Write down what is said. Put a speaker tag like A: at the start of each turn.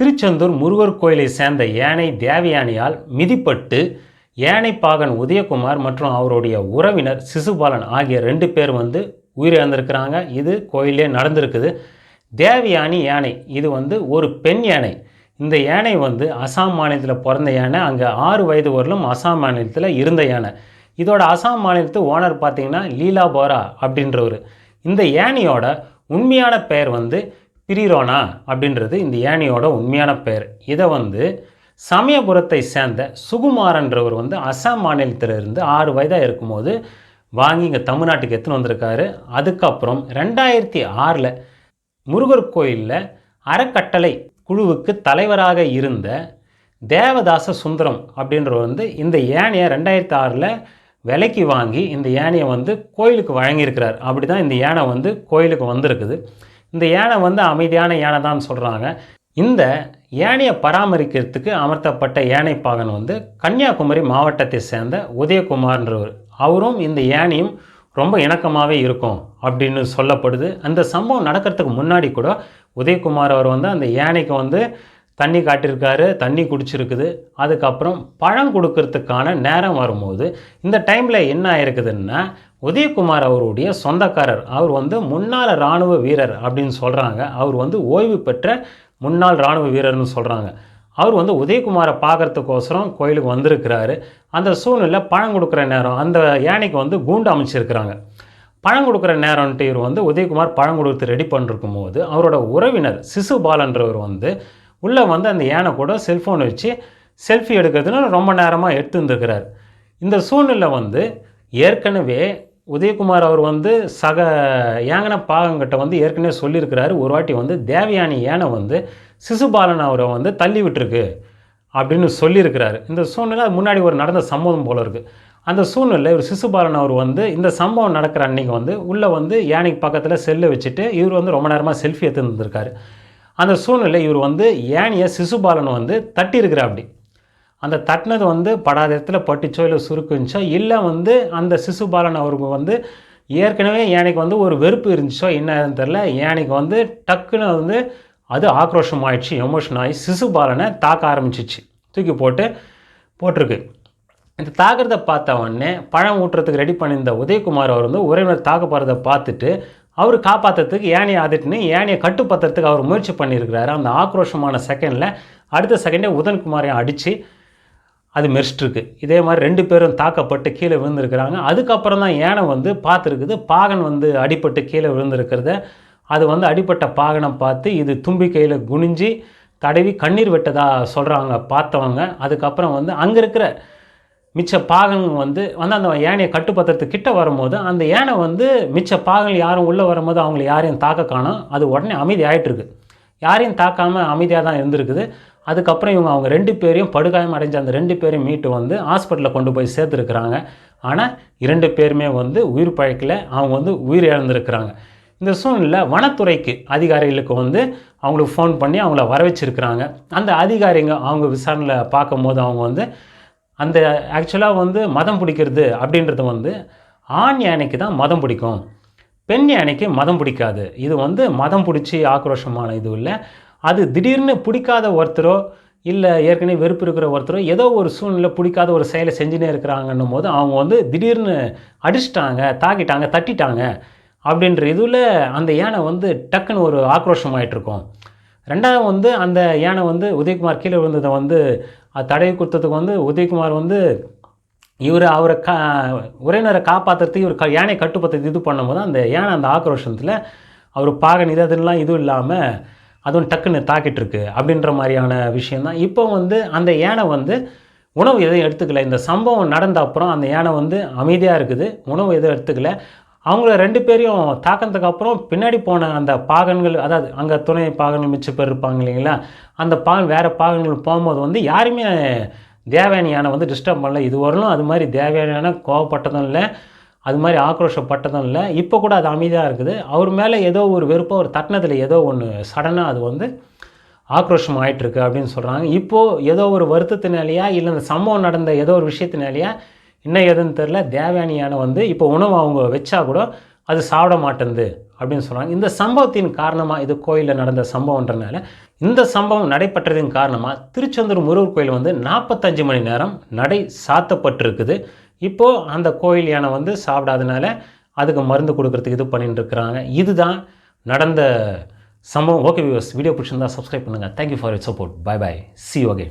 A: திருச்செந்தூர் முருகர் கோயிலை சேர்ந்த யானை தேவயானியால் மிதிப்பட்டு யானை பாகன் உதயகுமார் மற்றும் அவருடைய உறவினர் சிசுபாலன் ஆகிய ரெண்டு பேர் வந்து உயிரிழந்திருக்கிறாங்க. இது கோயிலே நடந்திருக்குது. தேவயானி யானை இது வந்து ஒரு பெண் யானை. இந்த யானை வந்து அசாம் மாநிலத்தில் பிறந்த யானை அங்கே ஆறு வயது வரலும் அசாம் மாநிலத்தில் இருந்த யானை. இதோட அசாம் மாநிலத்து ஓனர் பார்த்தீங்கன்னா லீலா போரா அப்படின்றவர். இந்த யானையோட உண்மையான பெயர் வந்து பிரிரோனா அப்படின்றது இந்த யானையோட உண்மையான பெயர். இதை வந்து சமயபுரத்தை சேர்ந்த சுகுமாரன்றவர் வந்து அசாம் மாநிலத்தில் இருந்து ஆறு வயதாக இருக்கும்போது வாங்கி இங்கே தமிழ்நாட்டுக்கு எடுத்துன்னு வந்திருக்காரு. அதுக்கப்புறம் ரெண்டாயிரத்தி ஆறில் முருகர் கோயிலில் அறக்கட்டளை குழுவுக்கு தலைவராக இருந்த தேவதாச சுந்தரம் அப்படின்றவர் வந்து இந்த யானையை ரெண்டாயிரத்தி ஆறில் விலைக்கு வாங்கி இந்த யானையை வந்து கோயிலுக்கு வழங்கியிருக்கிறார். அப்படி தான் இந்த யானை வந்து கோயிலுக்கு வந்திருக்குது. இந்த யானை வந்து அமைதியான யானை தான் சொல்கிறாங்க இந்த யானையை பராமரிக்கிறதுக்கு அமர்த்தப்பட்ட யானை பாகன் வந்து கன்னியாகுமரி மாவட்டத்தை சேர்ந்த உதயகுமார்ன்றவர். அவரும் இந்த யானையும் ரொம்ப இணக்கமாகவே இருக்கும் அப்படின்னு சொல்லப்படுது. அந்த சம்பவம் நடக்கிறதுக்கு முன்னாடி கூட உதயகுமார் அவர் வந்து அந்த யானைக்கு வந்து தண்ணி காட்டியிருக்காரு தண்ணி குடிச்சிருக்குது. அதுக்கப்புறம் பழம் கொடுக்கறதுக்கான நேரம் வரும்போது இந்த டைமில் என்ன ஆயிருக்குதுன்னா உதயகுமார் அவருடைய சொந்தக்காரர். அவர் வந்து முன்னாள் இராணுவ வீரர் அப்படின்னு சொல்கிறாங்க அவர் வந்து ஓய்வு பெற்ற முன்னாள் இராணுவ வீரர்னு சொல்கிறாங்க அவர் வந்து உதயகுமாரை பார்க்கறதுக்கோசரம் கோயிலுக்கு வந்திருக்கிறாரு. அந்த சூழ்நிலை பழம் கொடுக்குற நேரம் அந்த யானைக்கு வந்து கூண்டு அமைச்சிருக்கிறாங்க. பழம் கொடுக்குற நேரம்ன்ட்டு இவர் வந்து உதயகுமார் பழம் கொடுத்து ரெடி பண்ணிருக்கும் போது அவரோட உறவினர் சிசுபாலன்றவர் வந்து உள்ளே வந்து அந்த யானை கூட செல்ஃபோன் வச்சு செல்ஃபி எடுக்கிறதுன்னு ரொம்ப நேரமாக எடுத்துருந்துருக்கிறார். இந்த சூழ்நிலை வந்து ஏற்கனவே உதயகுமார் அவர் வந்து சக யாங்கன பாகங்கிட்ட வந்து ஏற்கனவே சொல்லியிருக்கிறாரு ஒரு வாட்டி வந்து தேவயானி யானை வந்து சிசுபாலன் அவரை வந்து தள்ளி விட்டுருக்கு அப்படின்னு சொல்லியிருக்கிறாரு. இந்த சூழ்நிலை முன்னாடி ஒரு நடந்த சம்பவம் போல இருக்குது அந்த சூழ்நிலை ஒரு சிசுபாலன் அவர் வந்து இந்த சம்பவம் நடக்கிற அன்னைக்கு வந்து உள்ளே வந்து யானைக்கு பக்கத்தில் செல்லை வச்சுட்டு இவர் வந்து ரொம்ப நேரமாக செல்ஃபி எடுத்துருந்துருக்காரு. அந்த சூழ்நிலை இவர் வந்து யானையை சிசுபாலன் வந்து தட்டியிருக்கிறார் அப்படி அந்த தட்டினது வந்து படாத இடத்துல பட்டுச்சோ இல்லை சுருக்குச்சோ இல்லை வந்து அந்த சிசுபாலன் அவருக்கு வந்து ஏற்கனவே யானைக்கு வந்து ஒரு வெறுப்பு இருந்துச்சோ என்னன்னு தெரில யானைக்கு வந்து டக்குன்னு வந்து அது ஆக்ரோஷம் ஆயிடுச்சு எமோஷன் ஆகி சிசுபாலனை தாக்க ஆரம்பிச்சிச்சு. தூக்கி போட்டு போட்டிருக்கு. இந்த தாக்குறத பார்த்த உடனே பழம் ஊட்டுறதுக்கு ரெடி பண்ணியிருந்த உதயகுமார் அவர் வந்து உறவினர் தாக்க போகிறத பார்த்துட்டு அவர் காப்பாற்றுறதுக்கு யானையை ஆதிட்டுன்னு யானையை கட்டுப்படுத்துறதுக்கு அவர் முயற்சி பண்ணியிருக்கிறாரு. அந்த ஆக்ரோஷமான செகண்டில் அடுத்த செகண்டே உதன்குமாரையும் அடித்து அது மெரிச்சிட்ருக்கு இதே மாதிரி ரெண்டு பேரும் தாக்கப்பட்டு கீழே விழுந்திருக்கிறாங்க. அதுக்கப்புறம் தான் யானை வந்து பார்த்துருக்குது. பாகன் வந்து அடிபட்டு கீழே விழுந்திருக்கிறத அது வந்து அடிப்பட்ட பாகனை பார்த்து இது தும்பி கையில் குனிஞ்சு தடவி கண்ணீர் வெட்டதாக சொல்கிறாங்க பார்த்தவங்க. அதுக்கப்புறம் வந்து அங்கே இருக்கிற மிச்ச பாகன் வந்து வந்து அந்த யானையை கட்டுப்பத்திரத்துக்கு கிட்ட வரும்போது அந்த யானை வந்து மிச்ச பாகன் யாரும் உள்ளே வரும்போது அவங்கள யாரையும் தாக்க காணும். அது உடனே அமைதி யாரையும் தாக்காமல் அமைதியாக தான் இருந்திருக்குது. அதுக்கப்புறம் இவங்க அவங்க ரெண்டு பேரையும் படுகாயம் அடைஞ்ச அந்த ரெண்டு பேரையும் மீட்டு வந்து ஹாஸ்பிட்டலில் கொண்டு போய் சேர்த்துருக்குறாங்க. ஆனால் இரண்டு பேருமே வந்து உயிர் பழைக்கல. அவங்க வந்து உயிர் இழந்திருக்கிறாங்க இந்த சூழ்நிலை வனத்துறைக்கு அதிகாரிகளுக்கு வந்து அவங்களுக்கு ஃபோன் பண்ணி அவங்கள வர வச்சிருக்கிறாங்க அந்த அதிகாரிங்க அவங்க விசாரணையில் பார்க்கும்போது அவங்க வந்து அந்த ஆக்சுவலாக வந்து மதம் பிடிக்கிறது அப்படின்றது வந்து ஆண் யானைக்கு தான் மதம் பிடிக்கும். பெண் யானைக்கு மதம் பிடிக்காது. இது வந்து மதம் பிடிச்சி ஆக்ரோஷமான இது இல்லை. அது திடீர்னு பிடிக்காத ஒருத்தரோ இல்லை ஏற்கனவே வெறுப்பு இருக்கிற ஒருத்தரோ ஏதோ ஒரு சூழ்நிலை பிடிக்காத ஒரு செயலை செஞ்சுனே இருக்கிறாங்கன்னும் போது அவங்க வந்து திடீர்னு அடிச்சிட்டாங்க தாக்கிட்டாங்க தட்டிட்டாங்க அப்படின்ற இதில் அந்த யானை வந்து டக்குன்னு ஒரு ஆக்ரோஷம் ஆயிட்டிருக்கும் ரெண்டாவது வந்து அந்த யானை வந்து உதயகுமார் கீழே விழுந்ததை வந்து தடையை தடவி கொடுத்ததுக்கு வந்து உதயகுமார் வந்து இவர் அவரை கா உறவினரை காப்பாற்றுறதுக்கு இவர் க யானை கட்டுப்படுத்த இது பண்ணும்போது அந்த யானை அந்த ஆக்ரோஷத்தில் அவர் பாகன் இது அதெல்லாம் இதுவும் இல்லாமல் அதுவும் டக்குன்னு தாக்கிட்டு இருக்கு அப்படின்ற மாதிரியான விஷயந்தான் இப்போ வந்து அந்த யானை வந்து உணவு எதுவும் எடுத்துக்கல. இந்த சம்பவம் நடந்த அப்புறம் அந்த யானை வந்து அமைதியாக இருக்குது. உணவு எதுவும் எடுத்துக்கல. அவங்கள ரெண்டு பேரையும் தாக்கினதுக்கு அப்புறம் பின்னாடி போன அந்த பாகன்கள் அதாவது அங்கே துணை பாகன்கள் மிச்ச பேர் இருப்பாங்க இல்லைங்களா? அந்த பாகன் வேறு பாகன்கள் போகும்போது வந்து யாருமே தேவயானியான வந்து டிஸ்டர்ப் பண்ணல. இது வரலும் அது மாதிரி தேவயானியான கோவப்பட்டதும் இல்லை. அது மாதிரி ஆக்ரோஷப்பட்டதும் இல்லை. இப்போ கூட அது அமைதியாக இருக்குது. அவர் மேலே ஏதோ ஒரு வெறுப்போ ஒரு தட்டினத்தில் ஏதோ ஒன்று சடனாக அது வந்து ஆக்ரோஷம் ஆயிட்டிருக்கு அப்படின்னு சொல்கிறாங்க இப்போது ஏதோ ஒரு வருத்தத்தினாலேயா இல்லை இந்த சம்பவம் நடந்த ஏதோ ஒரு விஷயத்தினாலேயா என்ன ஏதுன்னு தெரில தேவயானி யானை வந்து இப்போ உணவு அவங்க வச்சா கூட அது சாப்பிட மாட்டேங்குது அப்படின்னு சொல்கிறாங்க இந்த சம்பவத்தின் காரணமாக இது கோயிலில் நடந்த சம்பவன்றனால இந்த சம்பவம் நடைபெற்றதின் காரணமாக திருச்செந்தூர் முருகர் கோயில் வந்து நாற்பத்தஞ்சு மணி நேரம் நடை சாத்தப்பட்டிருக்குது. இப்போது அந்த கோயில் யானை வந்து சாப்பிடாதனால அதுக்கு மருந்து கொடுக்கறதுக்கு இது பண்ணிட்டு இருக்கிறாங்க. இதுதான் நடந்த சம்பவம். ஓகே வியூவர்ஸ் வீடியோ பிடிச்சிருந்தா சப்ஸ்கிரைப் பண்ணுங்கள் thank you for it support bye bye see okay